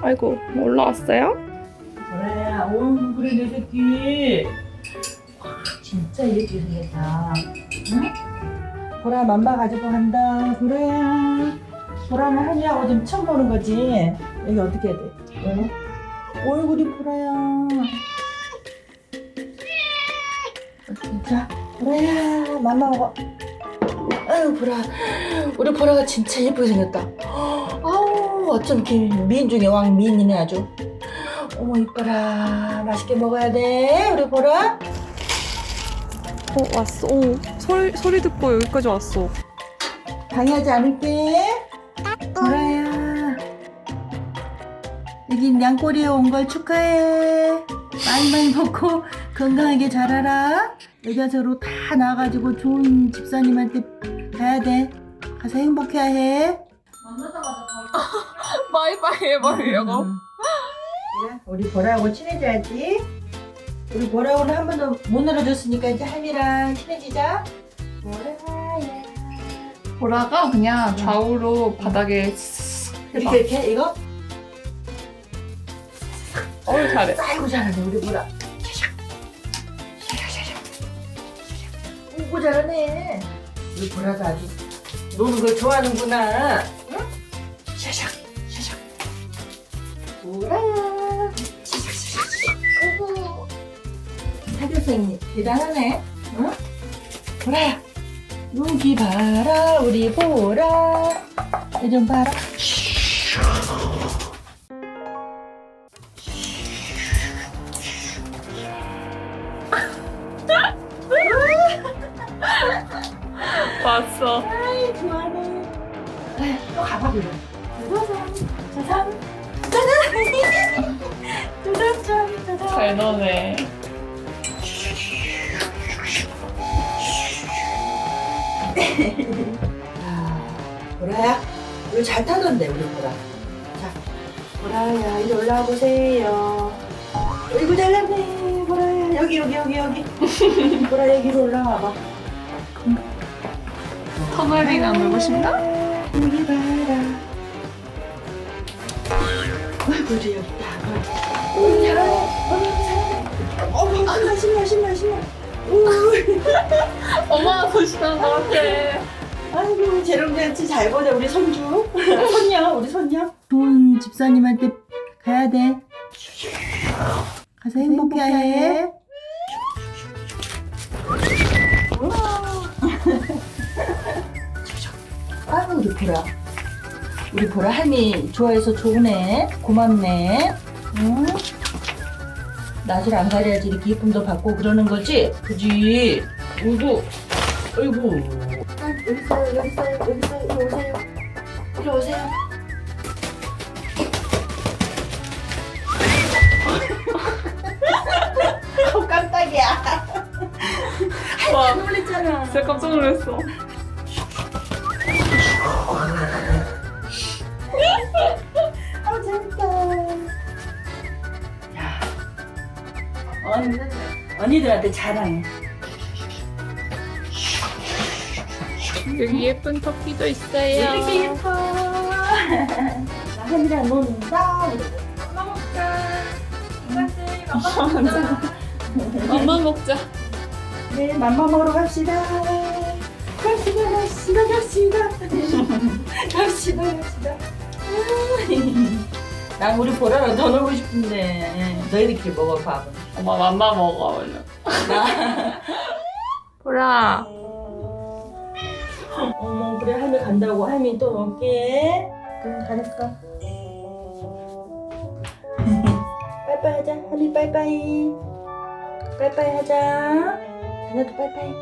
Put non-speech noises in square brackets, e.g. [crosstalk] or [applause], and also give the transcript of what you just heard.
아이고 올라왔어요? 보라야, 오 그래 내 새끼. 와, 진짜 이렇게 생겼다. 응? 보라 맘마 가지고 간다. 보라야. 보라는 한이하고 좀 처음 보는 거지. 여기 어떻게 해야 돼? 응? 얼굴이 보라야. 자, 보라야, 맘마 먹어. 아유 보라, 우리 보라가 진짜 예쁘게 생겼다. 아우 어쩜 이렇게 미인 중에 왕 미인이네 아주. 어머 이뻐라 맛있게 먹어야 돼 우리 보라 어 왔어. 오 소리 소리 듣고 여기까지 왔어. 방해하지 않을게 보라야 여긴 양꼬리에 온 걸 축하해 많이 많이 먹고 건강하게 자라라 여기 와서로 다 나와가지고 좋은 집사님한테 가야 돼 가서 행복해야 해 [laughs] 바이바이 해버리려고. 음. 그래, 우리 보라하고 친해져야지. 우리 보라하고는 한 번도 못 놀아줬으니까 이제 할미랑 친해지자. 보라 야. 보라가 그냥 좌우로 바닥에 이렇게 이렇게 이거? 어우 잘해. 아이고 잘하네 우리 보라. 오고 잘하네. 우리 보라가 아주 노는 걸 좋아하는구나. 응? 샤샥 샤샥. 보라야. 샤샥 샤샥. 오고. 사교생님 대단하네. 응? 보라야. 여기 봐라 우리 보라. 이좀 봐라. 왔어. 아이 좋아하네. 아휴, 또 가봐 그래. 짜잔, 짜잔, 짜잔, 짜잔, 짜잔. 잘 노네. 아, 보라야, 이거 잘 타던데 우리 보라. 자, 보라야 이리 올라와 보세요. 이거 잘났네, 보라야. 여기 여기 여기 여기. 보라 여기로 올라와봐. 터널링 안 놀고 싶나? 여기 봐라. 아이고 우리. 어 잘하네. 어머 신나 신나 신나 신나. 오. 엄마가 소식한 것 같아. 아이고 재롱잔치 잘 보자 우리 손주 손녀 우리 손녀 좋은 집사님한테 가야 돼 가서 행복해야 해 우리 보라 우리 보라 할미 좋아해서 좋으네 고맙네 응? 낯을 안 가려야지 이렇게 예쁨도 받고 그러는 거지 그지 아이고 아이고 아, 여기 있어요, 여기 있어요, 여기 있어요. 이리 오세요. 이리 오세요. [laughs] 어, 깜짝이야. 와, 놀랬잖아. 진짜 깜짝 놀랐어. 아, 재밌다. 야, 언니들, 언니들한테 자랑해. 여기 예쁜 토끼도 있어요. 이렇게 예뻐. 나 한이랑 논다. 엄마 먹자. 엄마 먹자. 네, 맘마 먹으러 갑시다. 갑시다, 갑시다, 갑시다. 갑시다, 갑시다. 난 우리 보라랑 더 놀고 싶은데 너희들끼리 먹어 밥은. 엄마 맘마 먹어 얼른. [laughs] 보라. 어머 그래 할미 간다고 할미 또 놀게. 응 가니까. 빠이빠이 하자 할미 빠이빠이. 빠이빠이 하자. 자네도 빠이빠이.